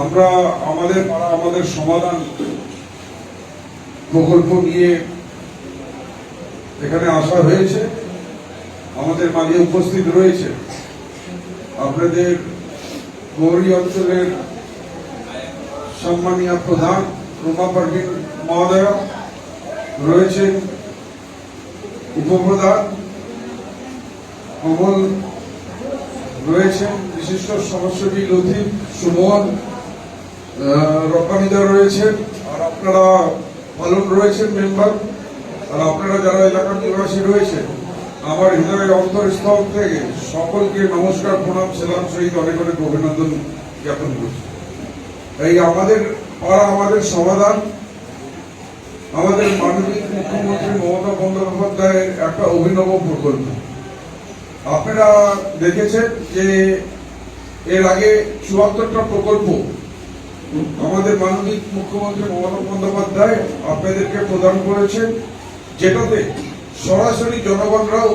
আমরা আমাদের পাড়া, আমাদের সমাধান প্রকল্প নিয়ে এখানে আসা হয়েছে। আমাদের মাঝে উপস্থিত রয়েছে। আপনাদের গৌরী অঞ্চলের সম্মানীয় প্রধান রুমা পার্টির মহোদয় রয়েছেন, উপপ্রধান কমল রয়েছেন, বিশিষ্ট সমাজসেবী লতিফ সুমন রকানিদা রয়েছেন আর আপনারা পালন রয়েছেন মেম্বার আর আপনারা যারা এলাকার নিবাসী রয়েছেন, আমার হৃদয়ের অন্তরস্থল থেকে সকলকে নমস্কার, প্রণাম, সেলাম সহিত অনেক অনেক অভিনন্দন জ্ঞাপন করছি। এই আমাদের পাড়া, আমাদের সমাধান, আমাদের মাননীয় মুখ্যমন্ত্রী মমতা বন্দ্যোপাধ্যায়ের একটা অভিনব প্রকল্প। আপনারা দেখেছেন যে এর আগে চুয়াত্তরটা প্রকল্প আমাদের মাননীয় মুখ্যমন্ত্রী মমতা বন্দ্যোপাধ্যায় আপনাদেরকে প্রদান করেছেন, যেটাতে সরাসরি জনগণরাও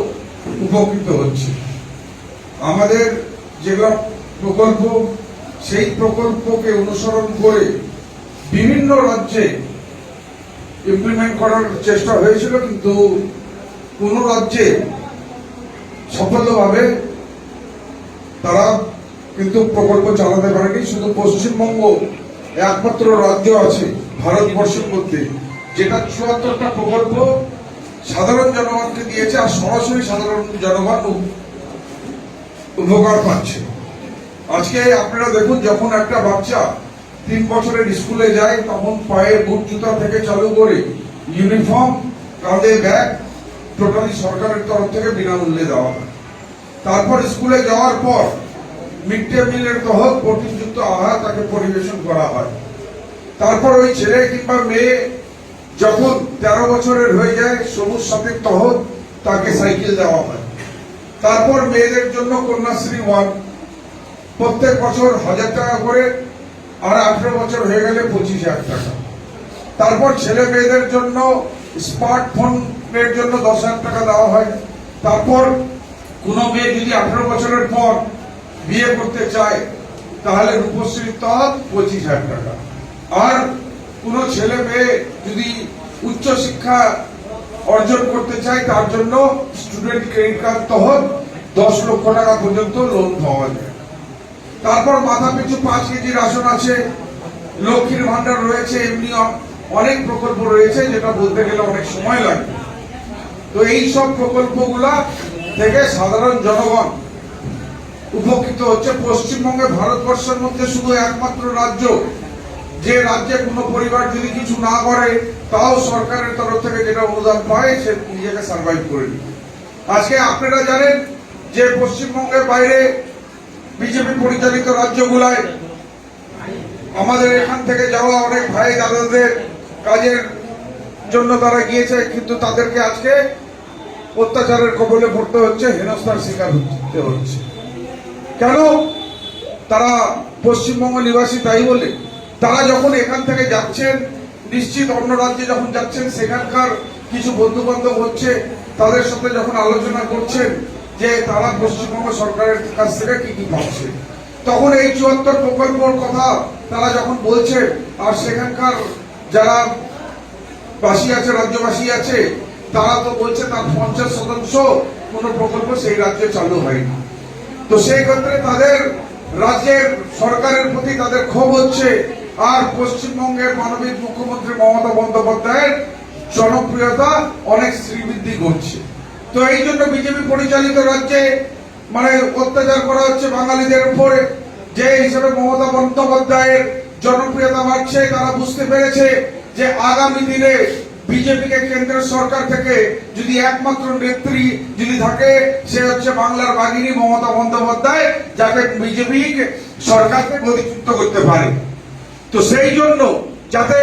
উপকৃত হচ্ছে। আমাদের যেগুলো প্রকল্প, সেই প্রকল্পকে অনুসরণ করে বিভিন্ন রাজ্যে ইমপ্লিমেন্ট করার চেষ্টা হয়েছিল, কিন্তু কোন রাজ্যে সফলভাবে তারা কিন্তু প্রকল্প চালাতে পারেনি, শুধু পশ্চিমবঙ্গ একমাত্র রাজ্য আছে, ভারতবর্ষের মধ্যে। যেটা চুয়াত্তরটা প্রকল্প সাধারণ জনগণকে দিয়েছে আর সরাসরি সাধারণ জনগণ উপকার পাচ্ছে। আজকে আপনারা দেখুন, যখন একটা বাচ্চা তিন বছরের স্কুলে যায়, তখন পায়ে বুট জুতা থেকে চালু করে ইউনিফর্ম কাঁধে ব্যাগ টোটালি সরকারের তরফ থেকে বিনামূল্যে দেওয়া হয়। তারপর স্কুলে যাওয়ার পর মিড ডে মিলের তহত প্রোটিনযুক্ত আহার তাকে পরিবেশন করা হয়। তারপর ওই ছেলে কিংবা মেয়ে যখন তেরো বছরের হয়ে যায়, সবুজ সাথীর তহত তাকে সাইকেল দেওয়া হয়। তারপর মেয়েদের জন্য কন্যাশ্রী ওয়ান। প্রত্যেক বছর হাজার টাকা করে আর আঠারো বছর হয়ে গেলে পঁচিশ হাজার টাকা। তারপর ছেলে মেয়েদের জন্য স্মার্টফোনের জন্য দশ হাজার টাকা দেওয়া হয়। তারপর কোনো মেয়ে যদি আঠারো বছরের পর বিয়ে করতে চায় তাহলে রূপশ্রীর তহত পঁচিশ হাজার টাকা। আর কোনো ছেলে মেয়ে যদি উচ্চ শিক্ষা অর্জন করতে চায়, তার জন্য স্টুডেন্ট ক্রেডিট কার্ড তহত দশ লক্ষ টাকা পর্যন্ত লোন পাওয়া যায়। তারপর মাথা পিছু পাঁচ কেজি রাশন আছে, লক্ষ্মীর ভান্ডার রয়েছে, এমনি অনেক প্রকল্প রয়েছে, যেটা বলতে গেলে অনেক সময় লাগবে। তো এই সব প্রকল্পগুলা থেকে সাধারণ জনগণ উপকৃত হচ্ছে পশ্চিমবঙ্গে, ভারতবর্ষের মধ্যে শুধু একমাত্র রাজ্য। যে রাজ্যে কোনো পরিবার যদি কিছু না করে, তাও সরকারের তরফ থেকে যেটা অনুদান পায়, সে নিজেকে সার্ভাইভ করে আজকে আপনারা জানেন যে পশ্চিমবঙ্গের বাইরে বিজেপি পরিচালিত রাজ্যগুলায় আমাদের এখান থেকে যাওয়া অনেক ভাই দাদাদের কাজের জন্য তারা গিয়েছে, কিন্তু তাদেরকে আজকে অত্যাচারের কবলে পড়তে হচ্ছে, হেনস্থার শিকার হতে হচ্ছে। কেন? তারা পশ্চিমবঙ্গ নিবাসী তাই বলে। তারা যখন এখান থেকে যাচ্ছেন, নিশ্চিত অন্য রাজ্যে যখন যাচ্ছেন, সেখানকার কিছু বন্ধু বান্ধব হচ্ছে, তাদের সাথে যখন আলোচনা করছেন যে তারা পশ্চিমবঙ্গ সরকারের কাছ থেকে কি কি পাচ্ছে তখন এই চুয়াত্তর প্রকল্পর কথা তারা যখন বলছে আর সেখানকার যারা বাসী আছে, রাজ্যবাসী আছে, তারা তো বলছে তার পঞ্চাশ শতাংশ কোন প্রকল্প সেই রাজ্যে চালু হয়নি। তো সেই ক্ষেত্রে তাদের রাজ্যের সরকারের প্রতি তাদের ক্ষোভ হচ্ছে। আর পশ্চিমবঙ্গের মানবিক মুখ্যমন্ত্রী মমতা বন্দ্যোপাধ্যায়ের জনপ্রিয়তা অনেক শ্রীবৃদ্ধি ঘটছে। তো এই জন্য বিজেপি পরিচালিত রাজ্যে মানে অত্যাচার করা হচ্ছে বাঙালিদের উপরে। যে হিসেবে মমতা বন্দ্যোপাধ্যায়ের জনপ্রিয়তা বাড়ছে, তারা বুঝতে পেরেছে যে আগামী দিনে বিজেপিকে কেন্দ্রের সরকার থেকে যদি একমাত্র নেত্রী যদি থাকে, সে হচ্ছে বাংলার বাগিনী মমতা বন্দ্যোপাধ্যায়, যাকে বিজেপি সরকারকে গতিচ্যুত করতে পারে। তো সেই জন্য যাতে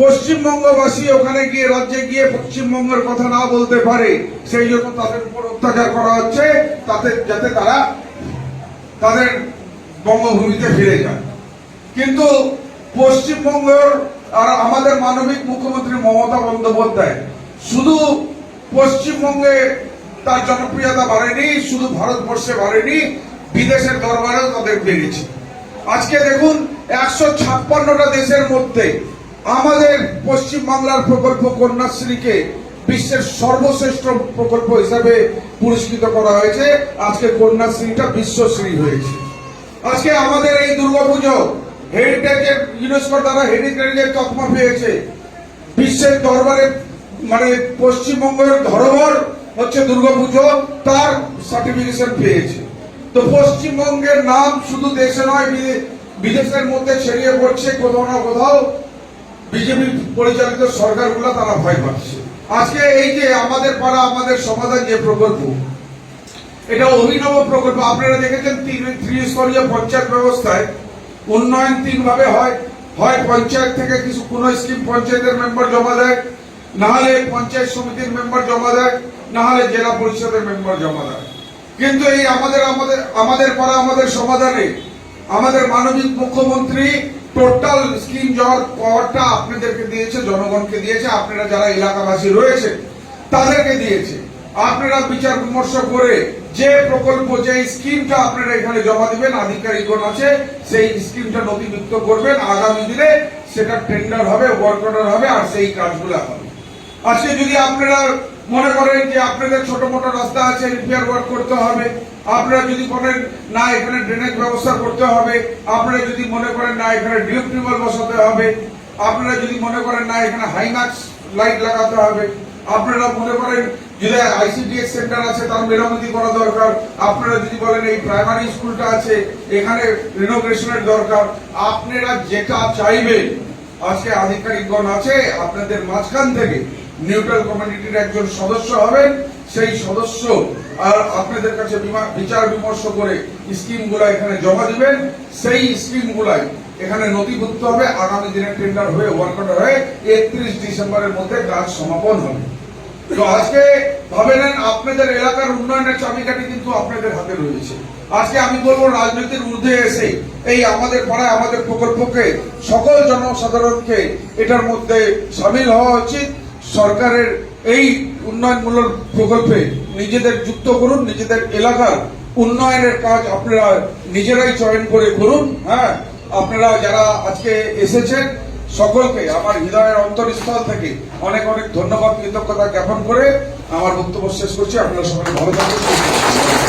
পশ্চিমবঙ্গবাসী ওখানে গিয়ে, রাজ্যে গিয়ে পশ্চিমবঙ্গের কথা না বলতে পারে, সেই জন্য তাদের উপর অত্যাচার করা হচ্ছে, তাতে যাতে তারা তাদের বঙ্গভূমিতে ফিরে যায়। কিন্তু পশ্চিমবঙ্গের আর আমাদের মানবিক মুখ্যমন্ত্রী মমতা বন্দ্যোপাধ্যায়, শুধু পশ্চিমবঙ্গে তার জনপ্রিয়তা বাড়েনি, শুধু ভারতবর্ষে বাড়েনি, বিদেশের দরবারেও তাদের বেড়েছে। আজকে দেখুন, একশো ছাপ্পান্নটা দেশের মধ্যে আমাদের পশ্চিম বাংলার প্রকল্প কন্যাশ্রীকে বিশ্বের সর্বশ্রেষ্ঠ প্রকল্প হিসাবে পুরস্কৃত করা হয়েছে। আজকে কন্যাশ্রীটা বিশ্বশ্রী হয়েছে। আজকে আমাদের এই দুর্গাপুজো হেরিটেজের ইউনেস্কোর দ্বারা হেরিটেজের তকমা পেয়েছে। বিশ্বের দরবারে মানে পশ্চিমবঙ্গের ধরোহর হচ্ছে দুর্গাপুজো, তার সার্টিফিকেশন পেয়েছে। তো পশ্চিমবঙ্গের নাম শুধু দেশে নয় বিদে- বিদেশের মধ্যে ছড়িয়ে পড়ছে কোথাও না কোথাও। বিজেপি পরিচালিত সরকারগুলো তারা ভয় পাচ্ছে। আজকে এই যে আমাদের পাড়া, আমাদের সমাধান যে প্রকল্প, এটা অভিনব প্রকল্প। আপনারা দেখেছেন ত্রিস্তরীয় পঞ্চায়েত ব্যবস্থায় উন্নয়ন তিন ভাবে হয়। হয় পঞ্চায়েত থেকে কিছু কোনো স্কিম পঞ্চায়েতের মেম্বার জমা দেয়, না হলে পঞ্চায়েত সমিতির মেম্বার জমা দেয়, না হলে জেলা পরিষদের মেম্বার জমা দেয়। কিন্তু এই আমাদের আমাদের আমাদের পাড়া আমাদের সমাধানে আমাদের মানবিক মুখ্যমন্ত্রী টোটাল স্কিম যাওয়ার আপনাদেরকে দিয়েছে, জনগণকে দিয়েছে, আপনারা যারা এলাকাবাসী রয়েছে, তাদেরকে দিয়েছে। আপনারা বিচার বিমর্শ করে যে প্রকল্প, যে স্কিমটা আপনারা এখানে জমা দিবেন, আধিকারিকগণ আছে, সেই স্কিমটা নথিভুক্ত করবেন। আগামী দিনে সেটা টেন্ডার হবে ওয়ার্ক অর্ডার হবে, আর সেই কাজগুলো হবে আজকে যদি আপনারা মনে করেন যে আপনাদের ছোট মোটো রাস্তা আছে রিপেয়ার ওয়ার্ক করতে হবে, আপনারা যদি বলেন, না, এখানে ড্রেনেজ ব্যবস্থা করতে হবে, আপনারা যদি মনে করেন, না, এখানে ডিপ টিউবওয়েল বসাতে হবে, আপনারা যদি মনে করেন, না, এখানে হাইম্যাক্স লাইট লাগাতে হবে, আপনারা মনে করেন যদি আইসিডিএস সেন্টার আছে, তার মেরামতি করা দরকার। আপনারা যদি বলেন এই প্রাইমারি স্কুলটা আছে, এখানে রিনোভেশনের দরকার। আপনারা যেটা চাইবেন, আজকে আধিকারিকগণ আছে, আপনাদের মাঝখান থেকে নিউট্রাল কমিউনিটির একজন সদস্য হবেন। সেই সদস্য, আর আপনাদের কাছে বিচার বিমর্শ করে স্কিমগুলো এখানে জমা দিবেন। সেই স্কিমগুলাই এখানে নথিভুক্ত হবে। আগামী দিনে টেন্ডার হয়ে ওয়ার্ক হয়ে, একত্রিশ ডিসেম্বরের মধ্যে কাজ সমাপন হবে। তো আজকে ভাবে নেন আপনাদের এলাকার উন্নয়নের চাবিকাঠি কিন্তু আপনাদের হাতে রয়েছে। আজকে আমি বলব, রাজনীতির ঊর্ধ্বে এসে এই আমাদের পাড়ায়, আমাদের প্রকল্পকে সকল জনসাধারণকে এটার মধ্যে সামিল হওয়া উচিত। সরকারের এই উন্নয়নমূলক প্রকল্পে নিজেদের যুক্ত করুন, নিজেদের এলাকার উন্নয়নের কাজ আপনারা নিজেরাই চয়ন করে করুন হ্যাঁ? আপনারা যারা আজকে এসেছেন, সকলকে, আমার হৃদয়ের অন্তরস্থল থেকে অনেক অনেক ধন্যবাদ, কৃতজ্ঞতা জ্ঞাপন করে আমার বক্তব্য শেষ করছি আপনারা সবাই ভালো থাকুন।